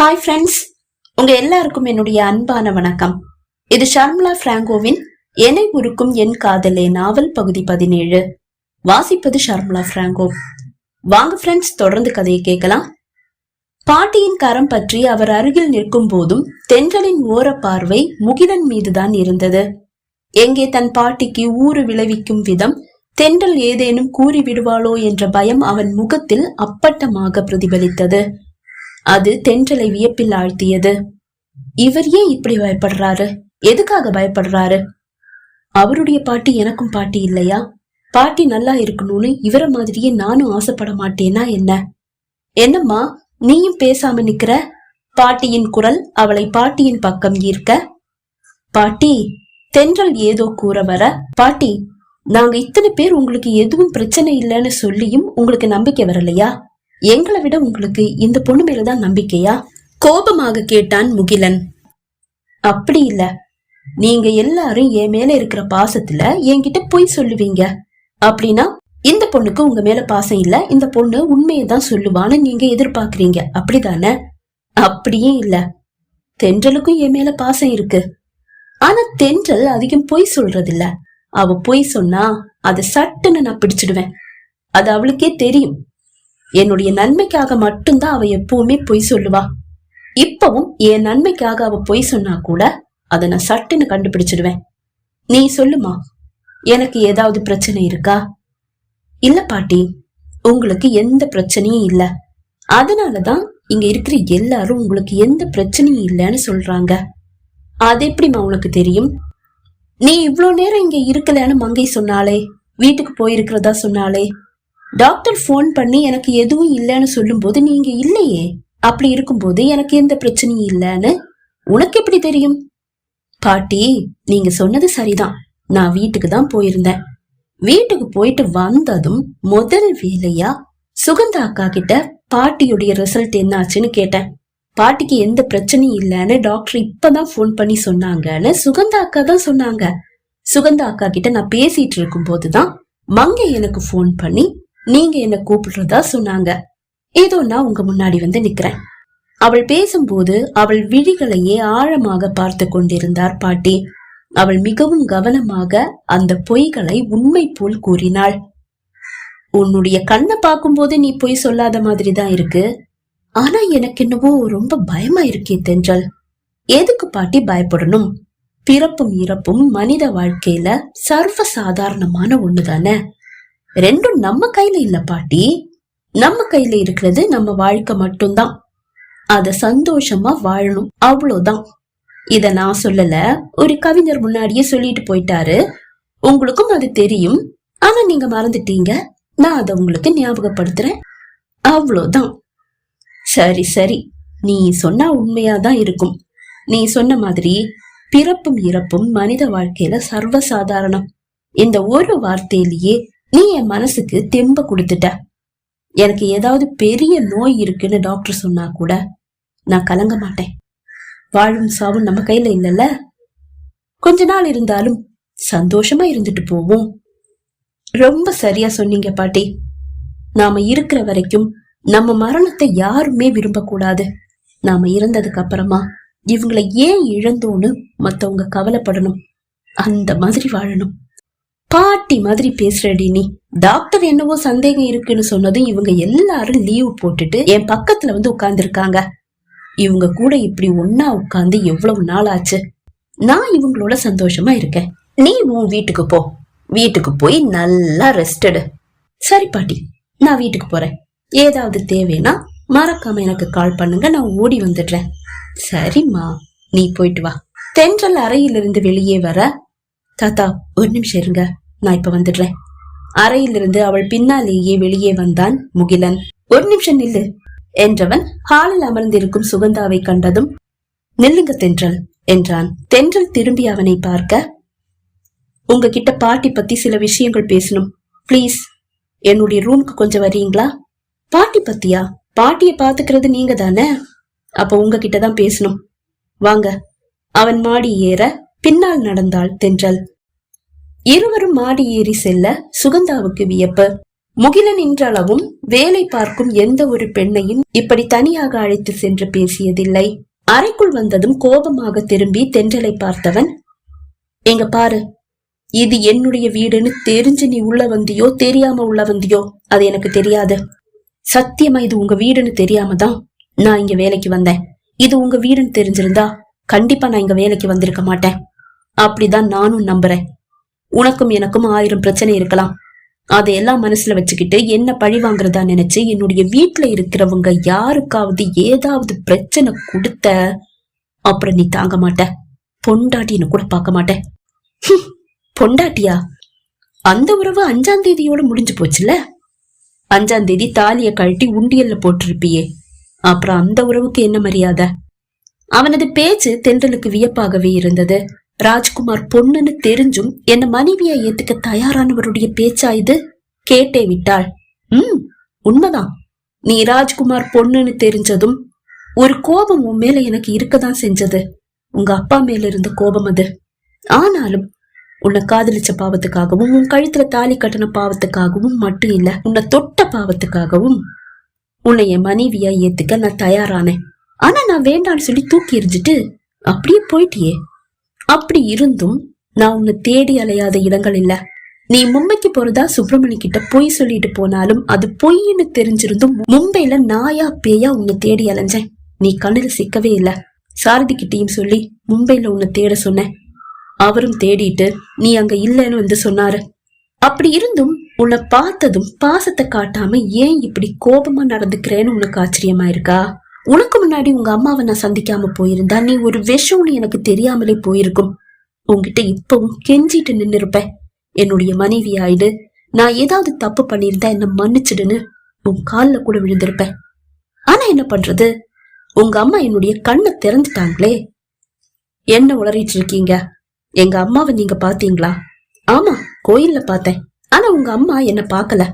Hi friends உங்க எல்லாருக்கும் என்னுடைய அன்பான வணக்கம். இது ஷர்மிளா பிராங்கோவின் என்னை உருக்கும் என் காதலே நாவல் பகுதி பதினேழு. வாசிப்பது ஷர்மிளா பிராங்கோ. வாங்க ஃப்ரெண்ட்ஸ் தொடர்ந்து கதையை கேட்கலாம். பாட்டியின் கரம் பற்றி அவர் அருகில் நிற்கும் போதும் தென்றலின் ஓர பார்வை முகிலன் மீதுதான் இருந்தது. எங்கே தன் பாட்டிக்கு ஊறு விளைவிக்கும் விதம் தென்றல் ஏதேனும் கூறி விடுவாளோ என்ற பயம் அவன் முகத்தில் அப்பட்டமாக பிரதிபலித்தது. அது தென்றலை வியப்பில் ஆழ்த்தியது. இவர் ஏன் இப்படி பயப்படுறாரு? எதுக்காக பயப்படுறாரு? அவருடைய பாட்டி எனக்கும் பாட்டி இல்லையா? பாட்டி நல்லா இருக்கணும்னு இவர மாதிரியே நானும் ஆசைப்பட மாட்டேனா என்ன? என்னம்மா நீயும் பேசாம நிக்கிற? பாட்டியின் குரல் அவளை பாட்டியின் பக்கம் ஈர்க்க? பாட்டி தென்றல் ஏதோ கூற வர. பாட்டி நாங்க இத்தனை பேர் உங்களுக்கு எதுவும் பிரச்சனை இல்லைன்னு சொல்லியும் உங்களுக்கு நம்பிக்கை வரலையா? எங்களை விட உங்களுக்கு இந்த பொண்ணு மேலதான் நம்பிக்கையா? கோபமாக கேட்டான் முகிலன். அப்படி இல்ல. நீங்க எல்லாரும் என் மேல இருக்கிற பாசத்துல என்கிட்ட பொய் சொல்லுவீங்க. அப்படின்னா இந்த பொண்ணுக்கு உங்க மேல பாசம் இல்ல இந்த பொண்ணு உண்மையை தான் சொல்லுவான்னு நீங்க எதிர்பார்க்கறீங்க. அப்படிதானே? அப்படியே இல்ல. தென்றலுக்கும் என் மேல பாசம் இருக்கு. ஆனா தென்றல் அதிகம் பொய் சொல்றதில்ல. அவ பொய் சொன்னா அதை சட்டுன்னு நான் பிடிச்சிடுவேன். அது அவளுக்கே தெரியும். என்னுடைய நன்மைக்காக மட்டும்தான் அவ எப்பவுமே பொய் சொல்லுவா. இப்பவும் என் நன்மைக்காக அவ பொய் சொன்னா கூட அதை நான் சட்டுன்னு கண்டுபிடிச்சிடுவேன். நீ சொல்லுமா எனக்கு ஏதாவது பிரச்சனை இருக்கா? இல்ல பாட்டி உங்களுக்கு எந்த பிரச்சனையும் இல்ல. அதனாலதான் இங்க இருக்கிற எல்லாரும் உங்களுக்கு எந்த பிரச்சனையும் இல்லைன்னு சொல்றாங்க. அது எப்படிம்மா உனக்கு தெரியும்? நீ இவ்வளோ நேரம் இங்க இருக்கலன்னு மங்கை சொன்னாலே வீட்டுக்கு போயிருக்கிறதா சொன்னாலே டாக்டர் ஃபோன் பண்ணி எனக்கு எதுவும் இல்லைன்னு சொல்லும்போது நீங்க இல்லையே? அப்படி இருக்கும்போது எனக்கு எந்த பிரச்சனையும் இல்லைன்னு உனக்கு எப்படி தெரியும்? பாட்டி நீங்க சொன்னது சரிதான். நான் வீட்டுக்கு தான் போயிருந்தேன். வீட்டுக்கு போயிட்டு வந்ததும் முதல் வேலையா சுகந்தா அக்கா கிட்ட பாட்டியுடைய ரிசல்ட் என்னாச்சுன்னு கேட்டேன். பாட்டிக்கு எந்த பிரச்சனையும் இல்லைன்னு டாக்டர் இப்பதான் ஃபோன் பண்ணி சொன்னாங்கன்னு சுகந்தா அக்கா தான் சொன்னாங்க. சுகந்தா அக்கா கிட்ட நான் பேசிட்டு இருக்கும் போதுதான் மங்கை எனக்கு ஃபோன் பண்ணி நீங்க என்ன கூப்பிடுறதா சொன்னாங்க. ஏதோ நான் உங்க முன்னாடி வந்து நிக்கிறேன். அவள் பேசும்போது அவள் விழிகளையே ஆழமாக பார்த்து கொண்டிருந்தார் பாட்டி. அவள் மிகவும் கவனமாக அந்த பொய்களை உண்மை போல் கூறினாள். உன்னுடைய கண்ணை பார்க்கும்போது நீ பொய் சொல்லாத மாதிரி தான் இருக்கு. ஆனா எனக்கு என்னவோ ரொம்ப பயமா இருக்கே தென்றல். எதுக்கு பாட்டி பயப்படணும்? பிறப்பும் இறப்பும் மனித வாழ்க்கையில சர்வ சாதாரணமான ஒண்ணுதானே? ரெண்டும் நம்ம கையில இல்ல பாட்டி. நம்ம கையில இருக்கிறது நம்ம வாழ்க்கை மட்டும்தான். அத சந்தோஷமா வாழணும். அவ்வளவுதான். இத நான் சொல்லல. ஒரு கவிஞர் முன்னாடியே சொல்லிட்டு போயிட்டாரு. உங்களுக்கும் அது தெரியும். ஆனா நீங்க மறந்துட்டீங்க. நான் அதை உங்களுக்கு ஞாபகப்படுத்துறேன். அவ்வளவுதான். சரி சரி. நீ சொன்னா உண்மையாதான் இருக்கும். நீ சொன்ன மாதிரி பிறப்பும் இறப்பும் மனித வாழ்க்கையில சர்வசாதாரணம். இந்த ஒரு வார்த்தையிலேயே நீ என் மனசுக்கு தெம்ப கொடுத்துட்ட. எனக்கு ஏதாவது பெரிய நோய் இருக்குன்னு டாக்டர் சொன்னா கூட நான் கலங்க மாட்டேன். வாழும் சாவும் நம்ம கையில இல்லைல்ல. கொஞ்ச நாள் இருந்தாலும் சந்தோஷமா இருந்துட்டு போவோம். ரொம்ப சரியா சொன்னீங்க பாட்டி. நாம இருக்கிற வரைக்கும் நம்ம மரணத்தை யாருமே விரும்பக்கூடாது. நாம இறந்ததுக்கு அப்புறமா இவங்களை ஏன் இழந்தோன்னு மத்தவங்க கவலைப்படணும். அந்த மாதிரி வாழணும். பாட்டி மாதிரி பேசுறடி நீ. டாக்டர் என்னவோ சந்தேகம் இருக்குன்னு சொன்னதும் இவங்க எல்லாரும் லீவ் போட்டுட்டு என் பக்கத்துல வந்து உட்கார்ந்துருக்காங்க. இவங்க கூட இப்படி ஒன்னா உட்கார்ந்து எவ்வளவு நாள் ஆச்சு? நான் இவங்களோட சந்தோஷமா இருக்கேன். நீ உன் வீட்டுக்கு போ. வீட்டுக்கு போய் நல்லா ரெஸ்டடு சரி பாட்டி நான் வீட்டுக்கு போறேன். ஏதாவது தேவைன்னா மறக்காம எனக்கு கால் பண்ணுங்க நான் ஓடி வந்துடுறேன். சரிம்மா நீ போயிட்டு வா. தென்றல் அறையிலிருந்து வெளியே வர தாத்தா ஒரு நிமிஷம் இருங்க. நான் இப்ப வந்துடுறேன். அறையிலிருந்து அவள் பின்னாலேயே வெளியே வந்தான் முகிலன். ஒரு நிமிஷம் நில்லு என்றவன் ஹாலில் அமர்ந்திருக்கும் சுகந்தாவை கண்டதும் நில்லுங்க தென்றல் என்றான். தென்றல் திரும்பி அவனை பார்க்க உங்ககிட்ட பாட்டி பத்தி சில விஷயங்கள் பேசணும் ப்ளீஸ். என்னுடைய ரூமுக்கு கொஞ்சம் வரீங்களா? பாட்டி பத்தியா? பாட்டிய பாத்துக்கிறது நீங்க தானே? அப்ப உங்ககிட்ட தான் பேசணும். வாங்க. அவன் மாடி ஏற பின்னால் நடந்தாள் தென்றல். இருவரும் மாடி ஏறி செல்ல சுகந்தாவுக்கு வியப்பு. முகிலன் என்றளவும் வேலை பார்க்கும் எந்த ஒரு பெண்ணையும் இப்படி தனியாக அழைத்து சென்று பேசியதில்லை. அறைக்குள் வந்ததும் கோபமாக திரும்பி தென்றலை பார்த்தவன் எங்க பாரு இது என்னுடைய வீடுன்னு தெரிஞ்சு நீ உள்ள வந்தியோ தெரியாம உள்ள வந்தியோ அது எனக்கு தெரியாது. சத்தியமா இது உங்க வீடுன்னு தெரியாம தான் நான் இங்க வேலைக்கு வந்தேன். இது உங்க வீடுன்னு தெரிஞ்சிருந்தா கண்டிப்பா நான் இங்க வேலைக்கு வந்திருக்க மாட்டேன். அப்படிதான் நானும் நம்புறேன். உனக்கும் எனக்கும் ஆயிரம் பிரச்சனை இருக்கலாம். அதையெல்லாம் மனசுல வச்சுக்கிட்டு என்ன பழி வாங்குறதா நினைச்சு என்னுடைய வீட்டுல இருக்கிறவங்க யாருக்காவது ஏதாவது பிரச்சனை கொடுத்த அப்புறம் நீ தாங்க மாட்ட. பொண்டாட்டின்னு கூட பார்க்க மாட்டேன் பொண்டாட்டியா? அந்த உறவு அஞ்சாம் தேதியோட முடிஞ்சு போச்சுல அஞ்சாம் தேதி தாலிய கழட்டி உண்டியல்ல போட்டிருப்பியே. அப்புறம் அந்த உறவுக்கு என்ன மரியாதை? அவனது பேச்சு தென்றலுக்கு வியப்பாகவே இருந்தது. ராஜ்குமார் பொண்ணுன்னு தெரிஞ்சும் என்ன மனைவியா ஏத்துக்க தயாரானவருடைய பேச்சா இது? கேட்டே விட்டாள். ம் உண்மைதான். நீ ராஜ்குமார் பொண்ணுன்னு தெரிஞ்சதும் ஒரு கோபம் உன் மேல எனக்கு இருக்கதான் செஞ்சது. உங்க அப்பா மேல இருந்த கோபம் அது. ஆனாலும் உன்னை காதலிச்ச பாவத்துக்காகவும் உன் கழுத்துல தாலி கட்டின பாவத்துக்காகவும் மட்டும் இல்ல உன்னை தொட்ட பாவத்துக்காகவும் உன்னை என் மனைவியா ஏத்துக்க நான் தயாரானேன். ஆனா நான் வேண்டான்னு சொல்லி தூக்கி எறிஞ்சிட்டு அப்படியே போயிட்டியே. அப்படி இருந்தும் நான் உன்னை தேடி அலையாத இடங்கள் இல்ல. நீ மும்பைக்கு போறதா சுப்பிரமணி கிட்ட பொய் சொல்லிட்டு போனாலும் அது பொய்ன்னு தெரிஞ்சிருந்தும் மும்பைல நாயா பேயா உன்னை தேடி அலைஞ்சேன். நீ கண்ணுல சிக்கவே இல்ல. சாரதி கிட்டயும் சொல்லி மும்பைல உன்னை தேட சொன்னேன். அவரும் தேடிட்டு நீ அங்க இல்லைன்னு வந்து சொன்னாரு. அப்படி இருந்தும் உன்னை பார்த்ததும் பாசத்தை காட்டாம ஏன் இப்படி கோபமா நடந்துக்கிறேன்னு உனக்கு ஆச்சரியமா இருக்கா உனக்கு முன்னாடி உங்க அம்மாவை நான் சந்திக்காம போயிருந்தா நீ ஒரு விஷம்னு எனக்கு தெரியாமலே போயிருக்கும். உன்கிட்ட இப்பவும் கெஞ்சிட்டு நின்னுருப்பேன். என்னுடைய மனைவி ஆயிடு. நான் ஏதாவது தப்பு பண்ணியிருந்தா என்ன மன்னிச்சிடுன்னு உன் கால்ல கூட விழுந்திருப்பேன். ஆனா என்ன பண்றது? உங்க அம்மா என்னுடைய கண்ணை திறந்துட்டாங்களே. என்ன உளறிட்டு இருக்கீங்க? எங்க அம்மாவை நீங்க பாத்தீங்களா ஆமா கோயில்ல பார்த்தேன். ஆனா உங்க அம்மா என்ன பார்க்கல.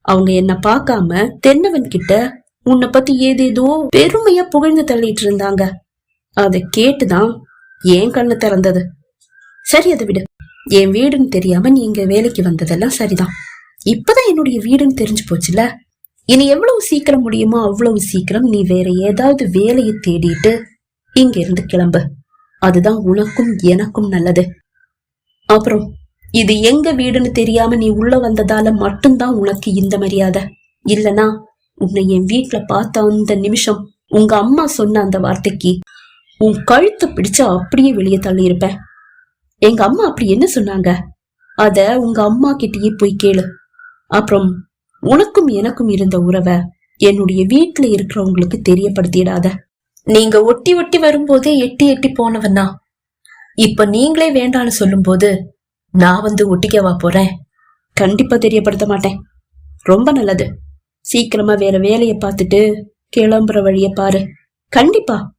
அவங்க என்ன பார்க்காம தென்னவன் கிட்ட உன்னை பத்தி ஏதேதோ பெருமையா புகழ்ந்து தள்ளிட்டு இருந்தாங்க அதை கேட்டுதான் ஏன் கண்ணு திறந்தது. சரி அதை விடு. என் வீடுன்னு தெரியாம நீ இங்க வேலைக்கு வந்ததெல்லாம் சரிதான். இப்பதான் என்னுடைய வீடுன்னு தெரிஞ்சு போச்சுல இனி எவ்வளவு சீக்கிரம் முடியுமோ அவ்வளவு சீக்கிரம் நீ வேற ஏதாவது வேலையை தேடிட்டு இங்க இருந்து கிளம்பு. அதுதான் உனக்கும் எனக்கும் நல்லது. அப்புறம் இது எங்க வீடுன்னு தெரியாம நீ உள்ள வந்ததால மட்டும்தான் உனக்கு இந்த மரியாதை. இல்லனா உன்னை என் வீட்ல பார்த்த அந்த நிமிஷம் உங்க அம்மா சொன்ன அந்த வார்த்தைக்கு உன் கழுத்தை பிடிச்சு அப்படியே வெளியே தள்ளி இருப்பேன் எங்க அம்மா அப்படி என்ன சொன்னாங்க? அத உங்க அம்மா கிட்டயே போய் கேளு. அப்புறம் உனக்கும் எனக்கும் இருந்த உறவை என்னுடைய வீட்டுல இருக்கிறவங்களுக்கு தெரியப்படுத்திடாத. நீங்க ஒட்டி ஒட்டி வரும்போதே எட்டி எட்டி போனவனா? இப்ப நீங்களே வேண்டான்னு சொல்லும்போது நான் வந்து ஒட்டிக்கவா போறேன்? கண்டிப்பா தெரியப்படுத்த மாட்டேன். ரொம்ப நல்லது. சீக்கிரமா வேற வேலையை பார்த்துட்டு கிளம்புற வழிய பாரு. கண்டிப்பா.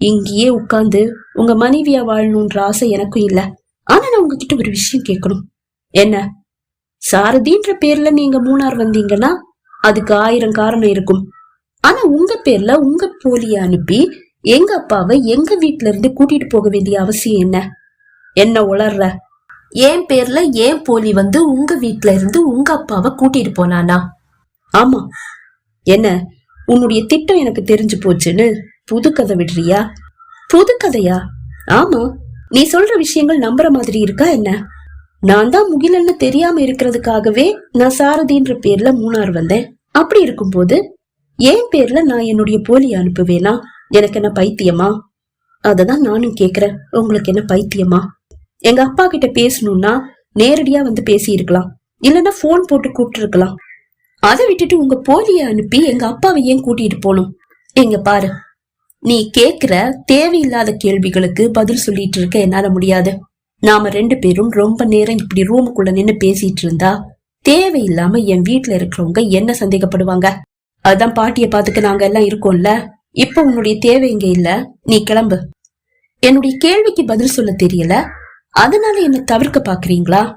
இங்கேயே உட்காந்து உங்க மனைவியா வாழணும்ன்ற ஆசை எனக்கும் இல்ல. ஆனா நான் உங்ககிட்ட ஒரு விஷயம் கேட்கணும் என்ன? சாரதின்ற பேர்ல நீங்க மூணார் வந்தீங்கன்னா அதுக்கு ஆயிரம் காரணம் இருக்கும். ஆனா உங்க பேர்ல உங்க போலிய அனுப்பி எங்க அப்பாவை எங்க வீட்ல இருந்து கூட்டிட்டு போக வேண்டிய அவசியம் என்ன? என்ன உளர்ற? என் பேர்ல ஏன் போலி வந்து உங்க வீட்ல இருந்து உங்க அப்பாவை கூட்டிட்டு போனானா? ஆமா. என்ன? உன்னுடைய திட்டம் எனக்கு தெரிஞ்சு போச்சுன்னு புது கதை விடுறியா? புது கதையா? ஆமா. நீ சொல்ற விஷயங்கள் நம்புற மாதிரி இருக்கா என்ன? நான் தான் முகிலன்னு தெரியாம இருக்கிறதுக்காகவே நான் சாரதின்ற பேர்ல மூணார் வந்தேன். அப்படி இருக்கும்போது என் பேர்ல நான் என்னுடைய போலி அனுப்புவேனா? எனக்கு என்ன பைத்தியமா? அததான் நானும் கேக்குறேன். உங்களுக்கு என்ன பைத்தியமா? எங்க அப்பா கிட்ட பேசணும்னா நேரடியா வந்து பேசி இருக்கலாம் இல்லைன்னா போன் போட்டு கூப்பிட்டு இருக்கலாம் அதை விட்டுட்டு உங்க போலிய அனுப்பி எங்க அப்பாவை ஏன் கூட்டிட்டு போகணும்? எங்க பாரு. நீ கேக்குற தேவையில்லாத கேள்விகளுக்கு பதில் சொல்லிட்டு இருக்க என்னால முடியாது. நாம ரெண்டு பேரும் ரொம்ப நேரம் இப்படி ரூமுக்குள்ள நின்னு பேசிட்டு இருந்தா தேவையில்லாம என் வீட்டுல இருக்கிறவங்க என்ன சந்தேகப்படுவாங்க? அதான் பாட்டிய பாத்துக்க நாங்க எல்லாம் இருக்கோம்ல. இப்ப உன்னுடைய தேவை இங்க இல்ல. நீ கிளம்பு. என்னுடைய கேள்விக்கு பதில் சொல்ல தெரியல. அதனால என்ன தவிர்க்க பாக்குறீங்களா?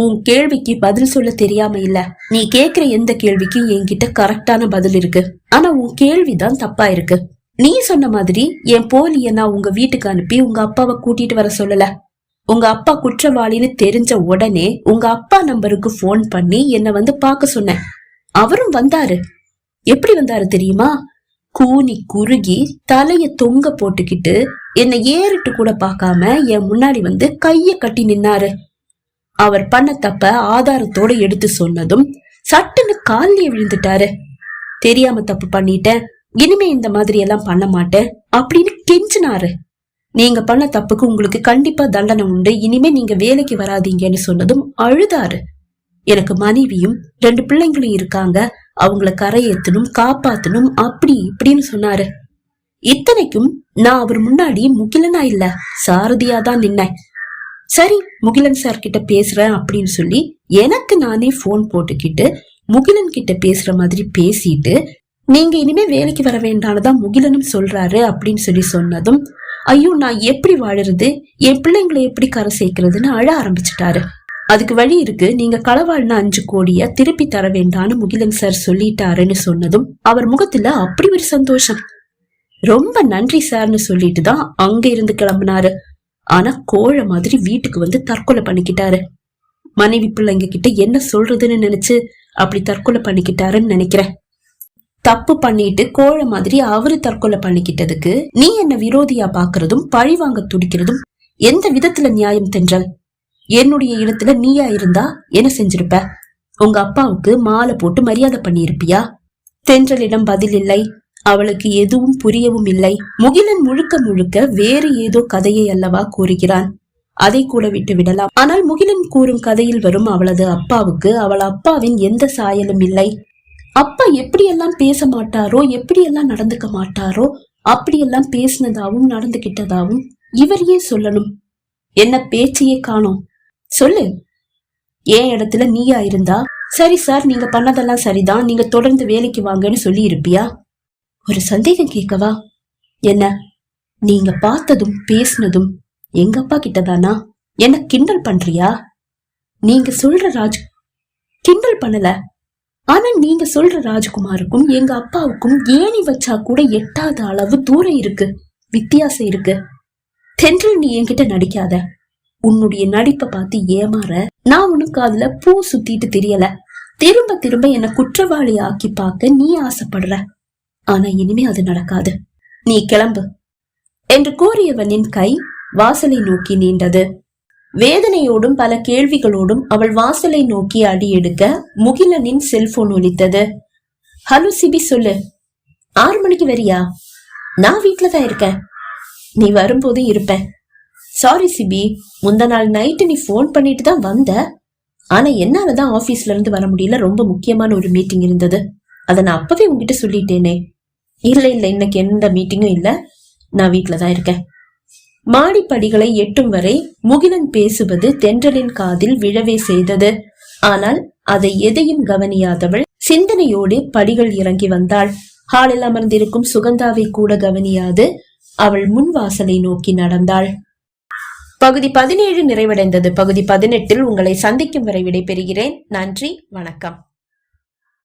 உன் கேள்விக்கு பதில் சொல்ல தெரியாம இல்ல. நீ கேக்குற எந்த கேள்விக்கும் என்கிட்ட கரெக்டான பதில் இருக்கு. ஆனா உன் கேள்விதான் தப்பா இருக்கு. நீ சொன்ன மாதிரி என் போலிய நான் உங்க வீட்டுக்கு அனுப்பி உங்க அப்பாவை கூட்டிட்டு வர சொல்லல. உங்க அப்பா குற்றவாளின்னு தெரிஞ்ச உடனே உங்க அப்பா நம்பருக்கு ஃபோன் பண்ணி என்ன வந்து பார்க்க சொன்னேன். அவரும் வந்தாரு. எப்படி வந்தாரு தெரியுமா? கூனி குறுகி தலைய தொங்க போட்டுக்கிட்டு என்னை ஏறிட்டு கூட பார்க்காம என் முன்னாடி வந்து கைய கட்டி நின்னாரு. அவர் பண்ண தப்ப ஆதாரத்தோட எடுத்து சொன்னதும் சட்டுன்னு காலிலே விழுந்துட்டாரு. தெரியாம தப்பு பண்ணிட்டேன். இனிமே இந்த மாதிரி எல்லாம் பண்ண மாட்டேன் அப்படின்னு கெஞ்சினாரு. நீங்க பண்ண தப்புக்கு உங்களுக்கு கண்டிப்பா தண்டனை உண்டு. இனிமே நீங்க வேலைக்கு வராதீங்கன்னு சொன்னதும் அழுதாரு. எனக்கு மனைவியும் ரெண்டு பிள்ளைங்களும் இருக்காங்க. அவங்கள கரையேத்தணும் காப்பாத்தணும் அப்படி இப்படின்னு சொன்னாரு. இத்தனைக்கும் நான் அவர் முன்னாடி முகிலனா இல்ல. சாரதியா தான் நின்னேன். சரி முகிலன் சார் கிட்ட பேசுறேன் அப்படின்னு சொல்லி எனக்கு நானே போன் போட்டுக்கிட்டு முகிலன் கிட்ட பேசுற மாதிரி பேசிட்டு நீங்க இனிமே வேலைக்கு வர வேண்டானதான் முகிலனும் சொல்றாரு அப்படின்னு சொல்லி சொன்னதும் ஐயோ நான் எப்படி வாழறது? என் பிள்ளைங்களை எப்படி கரை சேர்க்கறதுன்னு அழ ஆரம்பிச்சிட்டாரு. அதுக்கு வழி இருக்கு நீங்க களவாழ்ன அஞ்சு கோடிய திருப்பி தர வேண்டான்னு முகிலன் சார் சொல்லிட்டாருன்னு சொன்னதும் அவர் முகத்துல அப்படி ஒரு சந்தோஷம். ரொம்ப நன்றி சார்னு சொல்லிட்டு தான் அங்க இருந்து கிளம்புனாரு. ஆனா கோழ மாதிரி வீட்டுக்கு வந்து தற்கொலை பண்ணிக்கிட்டாரு. மனைவி பிள்ளைங்க கிட்ட என்ன சொல்றதுன்னு நினைச்சு அப்படி தற்கொலை பண்ணிக்கிட்டாருன்னு நினைக்கிறேன். தப்பு பண்ணிட்டு கோழ மாதிரி அவரு தற்கொலை பண்ணிக்கிட்டதுக்கு நீ என்ன விரோதியா பாக்குறதும் பழி வாங்க துடிக்கிறதும் எந்த விதத்துல நியாயம் தென்றல்? என்னுடைய இடத்துல நீயா இருந்தா என்ன செஞ்சிருப்ப? உங்க அப்பாவுக்கு மாலை போட்டு மரியாதை பண்ணியிருப்பியா? தென்றலிடம் பதில் இல்லை. அவளுக்கு எதுவும் புரியவும் இல்லை. முகிலன் முழுக்க முழுக்க வேறு ஏதோ கதையை அல்லவா கூறுகிறான். அதை கூட விட்டு விடலாம். ஆனால் முகிலன் கூறும் கதையில் வரும் அவளது அப்பாவுக்கு அவள் அப்பாவின் எந்த சாயலும் இல்லை. அப்பா எப்படியெல்லாம் பேச மாட்டாரோ எப்படியெல்லாம் நடந்துக்க மாட்டாரோ அப்படியெல்லாம் பேசினதாவும் நடந்துகிட்டதாவும் இவர் ஏன் சொல்லணும்? என்ன பேச்சையே காணோம். சொல்லு. ஏன் இடத்துல நீயா இருந்தா? சரி சார் நீங்க பண்ணதெல்லாம் சரிதான். நீங்க தொடர்ந்து வேலைக்கு வாங்கன்னு சொல்லி இருப்பியா ஒரு சந்தேகம் கேட்கவா? என்ன? நீங்க பார்த்ததும் பேசினதும் எங்க அப்பா கிட்டதானா? என்ன கிண்டல் பண்றியா? நீங்க சொல்ற ராஜ் கிண்டல் பண்ணல. ஆனா நீங்க சொல்ற ராஜ்குமாருக்கும் எங்க அப்பாவுக்கும் ஏணி வச்சா கூட எட்டாத அளவு தூரம் இருக்கு வித்தியாசம் இருக்கு. தென்றல் நீ என்கிட்ட நடிக்காத. உன்னுடைய நடிப்பை பார்த்து ஏமாற நான் உனக்கு அதுல பூ சுத்திட்டு தெரியல. திரும்ப திரும்ப என்ன குற்றவாளி ஆக்கி பார்க்க நீ ஆசைப்படுற. ஆனா இனிமே அது நடக்காது. நீ கிளம்பு. என்று கூறியவனின் கை வாசலை நோக்கி நீண்டது. வேதனையோடும் பல கேள்விகளோடும் அவள் வாசலை நோக்கி அடி எடுக்க முகிலனின் செல்போன் ஒலித்தது. ஹலோ சிபி சொல்லு. ஆறு மணிக்கு வரியா? நான் வீட்டுல தான் இருக்கேன். நீ வரும்போது இருப்பேன். சாரி சிபி. முந்த நாள் நைட்டு நீ ஃபோன் பண்ணிட்டு தான் வந்த. ஆனா என்னாலதான் ஆபீஸ்ல இருந்து வர முடியல. ரொம்ப முக்கியமான ஒரு மீட்டிங் இருந்தது. அதை நான் அப்பவே உங்ககிட்ட சொல்லிட்டேனே. இல்ல இல்ல இன்னைக்கு எந்த மீட்டிங்கும் இல்ல. நான் வீட்டில் தான் இருக்கேன். மாடிப்படிகளை எட்டும் வரை முகிலன் பேசுவது தென்றலின் காதில் விழவே செய்தது. ஆனால் அதை எதையும் கவனியாதவள் சிந்தனையோடு படிகள் இறங்கி வந்தாள். ஹாலில் அமர்ந்திருக்கும் சுகந்தாவை கூட கவனியாது. அவள் முன் வாசலை நோக்கி நடந்தாள். பகுதி பதினேழு நிறைவடைந்தது. பகுதி பதினெட்டில் உங்களை சந்திக்கும் வரை விடைபெறுகிறேன். நன்றி வணக்கம்.